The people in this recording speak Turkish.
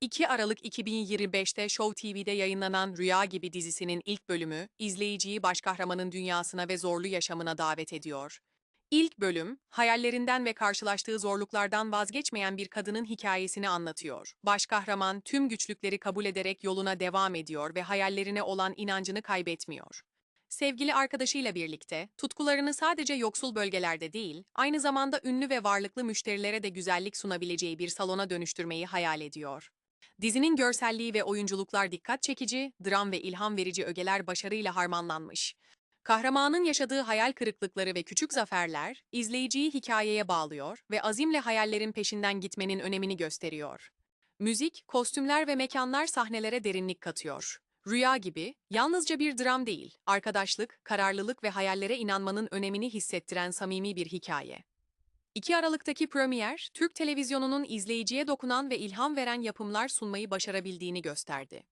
2 Aralık 2025'te Show TV'de yayınlanan Rüya Gibi dizisinin ilk bölümü, izleyiciyi başkahramanın dünyasına ve zorlu yaşamına davet ediyor. İlk bölüm, hayallerinden ve karşılaştığı zorluklardan vazgeçmeyen bir kadının hikayesini anlatıyor. Başkahraman tüm güçlükleri kabul ederek yoluna devam ediyor ve hayallerine olan inancını kaybetmiyor. Sevgili arkadaşıyla birlikte, tutkularını sadece yoksul bölgelerde değil, aynı zamanda ünlü ve varlıklı müşterilere de güzellik sunabileceği bir salona dönüştürmeyi hayal ediyor. Dizinin görselliği ve oyunculuklar dikkat çekici, dram ve ilham verici ögeler başarıyla harmanlanmış. Kahramanın yaşadığı hayal kırıklıkları ve küçük zaferler, izleyiciyi hikayeye bağlıyor ve azimle hayallerin peşinden gitmenin önemini gösteriyor. Müzik, kostümler ve mekanlar sahnelere derinlik katıyor. Rüya gibi, yalnızca bir dram değil, arkadaşlık, kararlılık ve hayallere inanmanın önemini hissettiren samimi bir hikaye. 2 Aralık'taki premier, Türk televizyonunun izleyiciye dokunan ve ilham veren yapımlar sunmayı başarabildiğini gösterdi.